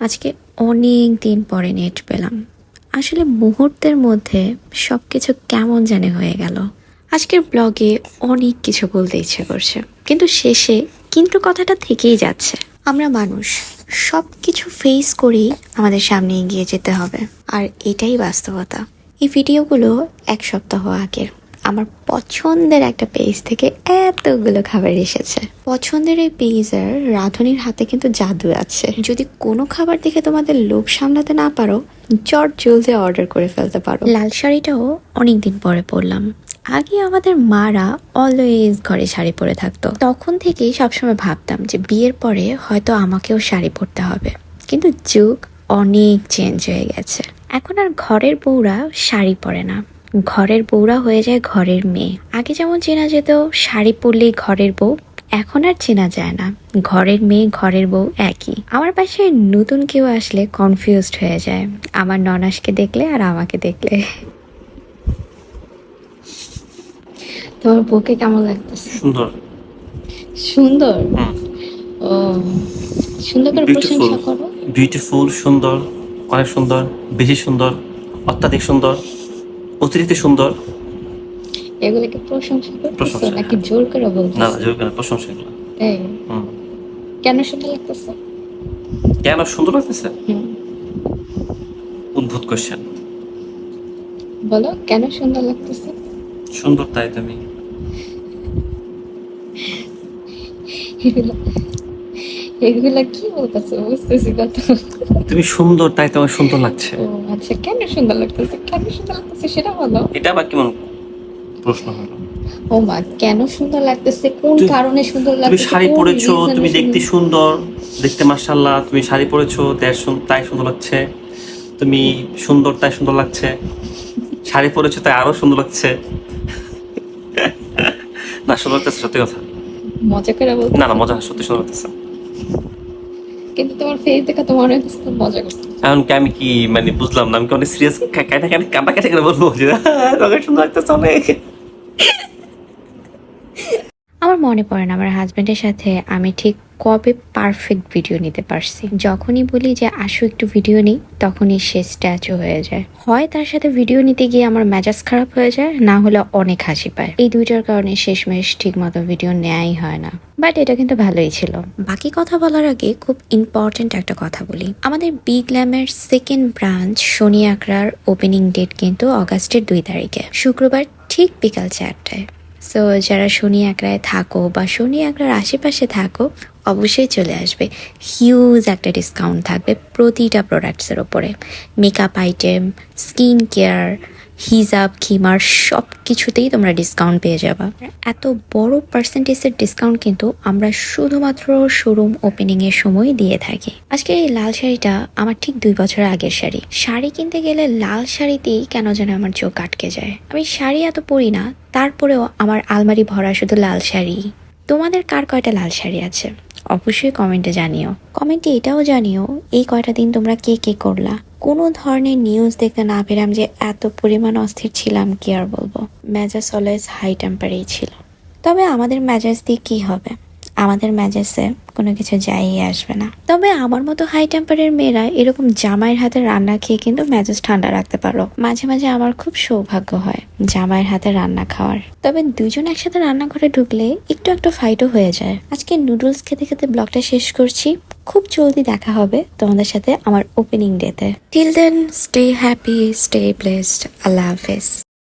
আজকে অনেক দিন পরে নেট পেলাম। আসলে মুহূর্তের মধ্যে সব কিছু কেমন জানে হয়ে গেল। আজকের ব্লগে অনেক কিছু বলতে ইচ্ছে করছে, কিন্তু শেষে কিন্তু কথাটা থেকেই যাচ্ছে। আমরা মানুষ সব কিছু ফেস করেই আমাদের সামনে এগিয়ে যেতে হবে, আর এটাই বাস্তবতা। এই ভিডিওগুলো এক সপ্তাহ আগের। আমার পছন্দের একটা পেজ থেকে এতগুলো খাবার এসেছে। পছন্দের এই পেজের রাঁধুনির হাতে কিন্তু জাদু আছে। যদি কোনো খাবার দেখে তোমাদের লোভ সামলাতে না পারো, চট জলদি অর্ডার করে ফেলতে পারো। লাল শাড়িটাও অনেকদিন পরে পরলাম। আগে আমাদের মারা অলওয়েজ ঘরে শাড়ি পরে থাকতো। তখন থেকেই সবসময় ভাবতাম যে বিয়ের পরে হয়তো আমাকেও শাড়ি পরতে হবে। কিন্তু যুগ অনেক চেঞ্জ হয়ে গেছে। এখন আর ঘরের বউরা শাড়ি পরে না। ঘরের বউরা হয়ে যায় ঘরের মেয়ে। আগে যেমন চেনা যেত শাড়ি পরলেই ঘরের বউ এখন আর চেনা যায় না। ঘরের মেয়ে ঘরের বউ একই। আমার পাশে নতুন কেউ আসলে কনফিউজড হয়ে যায়। আমার ননাসকে দেখলে আর আমাকে দেখলে। তোমার বউকে কেমন লাগতেছে? সুন্দর। সুন্দর? ও সুন্দর করে প্রশংসা করো। বিউটিফুল সুন্দর অনেক সুন্দর বেশি সুন্দর অত্যাধিক সুন্দর। অতিরিক্ত সুন্দর? এগুলোকে প্রশংসা করতেছো নাকি জোর করে না বলতেছো? না জোর করে প্রশংসা এগুলো। তাই কেন সুন্দর লাগতেছে? কেন সুন্দর লাগতেছে? উদ্ভুত কোশ্চেন বলো কেন সুন্দর লাগতেছে? সুন্দর তাই তুমি। এগুলো কি বলতেছে? বুঝতেছি তুমি সুন্দর তাই তোমার সুন্দর লাগছে। ও আচ্ছা কেন সুন্দর লাগতেছে? কেন সুন্দর লাগতেছে সেটা বলো। এটা আবার কেমন প্রশ্ন হলো? ও মা কেন সুন্দর লাগতেছে? কোন তুমি- কারণে সুন্দর তুমি শাড়ি পরেছো তুমি দেখতে সুন্দর দেখতে মার্শাল্লাহ তুমি শাড়ি পরেছো তাই সুন্দর লাগছে। তুমি সুন্দর তাই সুন্দর লাগছে। শাড়ি পরেছো তাই আরও সুন্দর লাগছে। না সুন্দর লাগতেছে সত্যি কথা। মজা করে বলতে না না মজা সত্যি সুন্দর লাগতেছে। কিন্তু তোমার ফেস দেখা তোমার অনেক মজা করতে এখন কি আমি কি মানে বুঝলাম না আমি কি অনেক সিরিয়াস কাটা কাটা কাটা কাটা করে বলব? যে "হ্যাঁ, রঙের সুন্দর একটা অনেক। আমার মনে পড়ে না আমার হাজবেন্ডের সাথে আমি ঠিক কবে পারফেক্ট ভিডিও নিতে পারছি? যখনই বলি যে, আসো একটু ভিডিও নিই, তখনই সে স্ট্যাচু হয়ে যায়। হয় তার সাথে ভিডিও নিতে গিয়ে আমার মেজাজ খারাপ হয়ে যায়, না হলে অনেক হাসি পায়। এই দুইটার কারণে শেষমেশ ঠিক মতো ভিডিও নেয়াই হয় না। বাট এটা কিন্তু ভালোই ছিল। বাকি কথা বলার আগে খুব ইম্পর্টেন্ট একটা কথা বলি। আমাদের বিগ ল্যামের সেকেন্ড ব্রাঞ্চ শনি আকরার ওপেনিং ডেট কিন্তু অগাস্টের দুই তারিখে। শুক্রবার ঠিক বিকাল চারটায়। সো যারা শনি আঁকড়ায় থাকো বা শনি আঁকড়ার আশেপাশে থাকো, অবশ্যই চলে আসবে। হিউজ একটা ডিসকাউন্ট থাকবে প্রতিটা প্রোডাক্টসের ওপরে মেকআপ আইটেম স্কিন কেয়ার হিজাব, খিমার সব কিছুতেই তোমরা ডিসকাউন্ট পেয়ে যাবা। এত বড় পার্সেন্টেজের ডিসকাউন্ট কিন্তু আমরা শুধুমাত্র শোরুম ওপেনিং এর সময় দিয়ে থাকি। আজকে এই লাল শাড়িটা আমার ঠিক দুই বছর আগের শাড়ি। শাড়ি কিনতে গেলে লাল শাড়িতেই কেন যেন আমার চোখ আটকে যায়। আমি শাড়ি এত পরি না, তারপরেও আমার আলমারি ভরা শুধু লাল শাড়ি তোমাদের কার কয়টা লাল শাড়ি আছে? অবশ্যই কমেন্টে জানিও। কমেন্টে এটাও জানিও, এই কয়টা দিন তোমরা কে কে করলা? কোনো ধরনের নিউজ দেখতে না পেলাম যে এত পরিমাণ অস্থির ছিলাম, কি আর বলব? মেজাজ অলওয়েজ হাই টেম্পারেই ছিল। তবে আমাদের মেজাজ দিয়ে কি হবে? আমাদের মেজাজে কোনো কিছু যাই আসবে না। তবে আমার মতো হাই টেম্পারের মেয়েরা এরকম জামাইয়ের হাতে রান্না খেয়ে কিন্তু মেজাজ ঠান্ডা রাখতে পারো। মাঝে মাঝে আমার খুব সৌভাগ্য হয় জামাইয়ের হাতে রান্না খাওয়ার। তবে দুজন একসাথে রান্নাঘরে ঢুকলে একটু একটু ফাইটও হয়ে যায়। আজকে নুডলস খেতে খেতে ব্লগটা শেষ করছি। খুব জলদি দেখা হবে তোমাদের সাথে আমার ওপেনিং ডেতে till then stay happy stay blessed আল্লাহ হাফেজ।